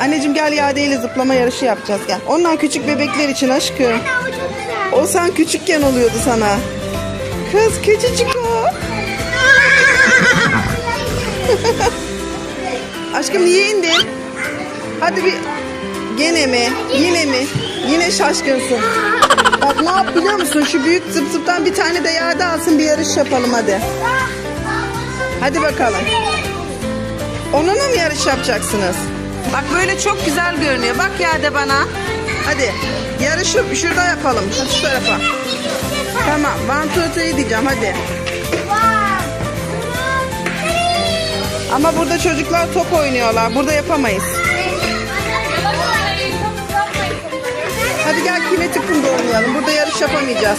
Anneciğim gel Yade ile zıplama yarışı yapacağız gel. Ondan küçük bebekler için aşkım. Çok güzel. O sen küçükken oluyordu sana. Kız küçücük o. Aşkım niye indin? Hadi bir gene mi? Yine mi? Yine şaşkınsın. Bak ne yap biliyor musun? Şu büyük zıp zıptan bir tane de yerde alsın bir yarış yapalım hadi. Hadi bakalım. Onunla mı yarış yapacaksınız? Bak böyle çok güzel görünüyor. Bak yerde bana. Hadi yarışı şurada yapalım. Hadi şu tarafa. Tamam. One, two, three diyeceğim hadi. Ama burada çocuklar top oynuyorlar. Burada yapamayız. Hadi gel kinetik kumda oynayalım. Burada yarış yapamayacağız.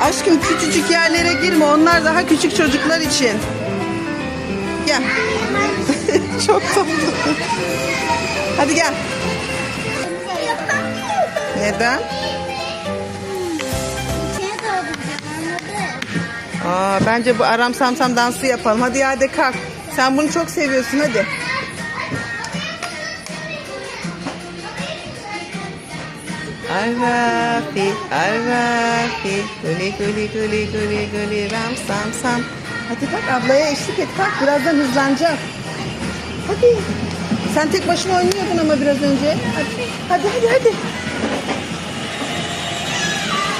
Aşkım küçücük yerlere girme. Onlar daha küçük çocuklar için. Gel. Çok tatlı. Hadi gel. Neden? Aa, bence bu aram samsam dansı yapalım. Hadi hadi kalk. Sen bunu çok seviyorsun hadi. Arrafi, arrafi, guli guli guli guli guli ram sam sam. Hadi bak ablaya eşlik et kalk birazdan hızlanacak. Hadi. Sen tek başına oynuyordun ama biraz önce. Hadi hadi hadi. hadi.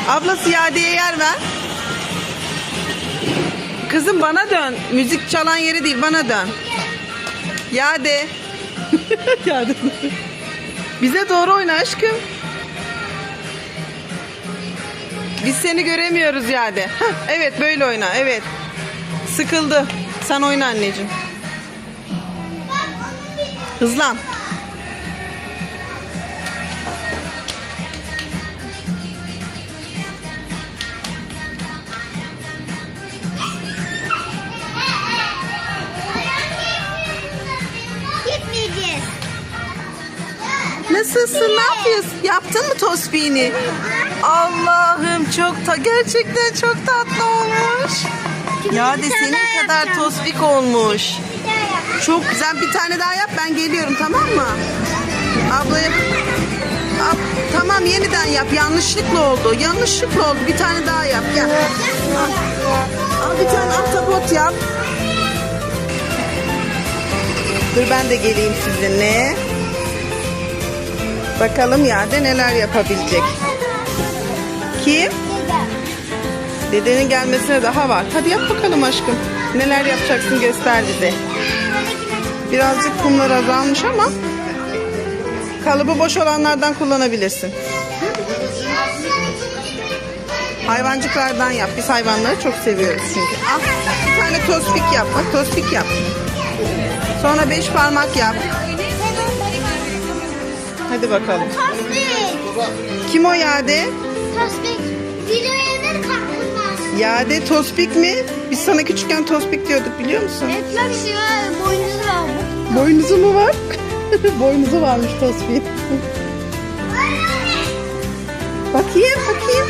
Ablası Yade'ye yer ver. Kızım bana dön. Müzik çalan yeri değil bana dön. Yade. Yade. Bize doğru oyna aşkım. Biz seni göremiyoruz Yade. Hah, evet böyle oyna evet. Sıkıldı. Sen oyna anneciğim. Hızlan. Gitmeyeceğiz. Nasılsın? Ne yapıyorsun? Yaptın mı tosbihini? Allah'ım çok ta gerçekten çok tatlı olmuş. Ya de senin kadar tosbik olmuş. Çok güzel. Bir tane daha yap. Ben geliyorum tamam mı? Ablaya Ab- tamam yeniden yap. Yanlışlıkla oldu. Yanlışlıkla oldu. Bir tane daha yap. Gel. Al, Al bir tane ahtapot yap. Dur ben de geleyim sizinle. Bakalım Yade neler yapabilecek. Kim? Dedenin gelmesine daha var. Hadi yap bakalım aşkım. Neler yapacaksın göster bize. Birazcık kumlar azalmış ama kalıbı boş olanlardan kullanabilirsin. Hayvancıklardan yap. Biz hayvanları çok seviyoruz çünkü. Al bir tane tospik yap. Bak tospik yap. Sonra beş parmak yap. Hadi bakalım. Tospik. Kim o Yade? Tospik. Yade tospik mi? Biz sana küçükken tospik diyorduk biliyor musun? Etler şey boynuzu var. Boynuzu mu var? Boynuzu varmış tospik. bakayım bakayım.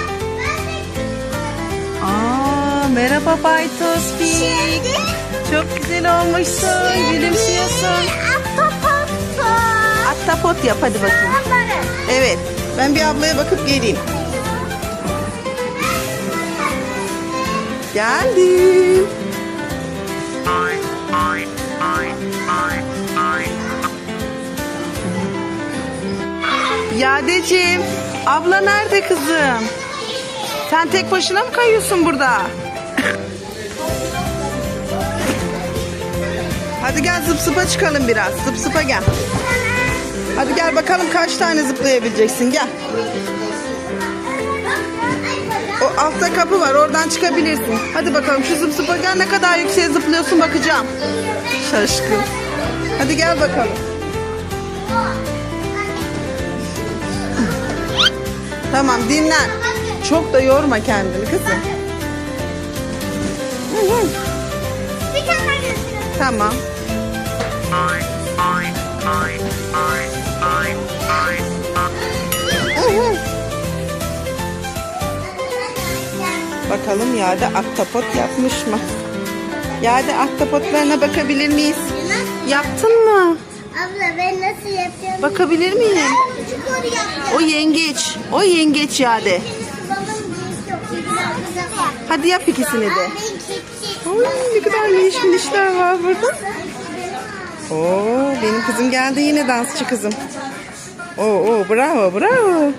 Aa, merhaba Bay Tospik. Çok güzel olmuşsun. Gülümsüyorsun. Ahtapot yap hadi bakayım. Evet. Ben bir ablaya bakıp geleyim. Geldim. Yadeciğim, abla nerede kızım? Sen tek başına mı kayıyorsun burada? Hadi gel zıp zıpa çıkalım biraz. Zıp zıpa gel. Hadi gel bakalım kaç tane zıplayabileceksin gel. O altta kapı var oradan çıkabilirsin. Hadi bakalım şu zıp zıpa gel ne kadar yükseğe zıplıyorsun bakacağım. Şaşkın. Hadi gel bakalım. Tamam dinlen. Çok da yorma kendini kızım. Tamam. Bakalım Yade aktapot yapmış mı? Yade aktapotlarına bakabilir miyiz? Yaptın mı? Abla ben nasıl yapacağım? Bakabilir miyim? O yengeç. O yengeç Yade. Hadi yap ikisini de. Oy, ne kadar değişik işler var burada. Oo, benim kızım geldi yine dansçı kızım. Oo, oo bravo bravo.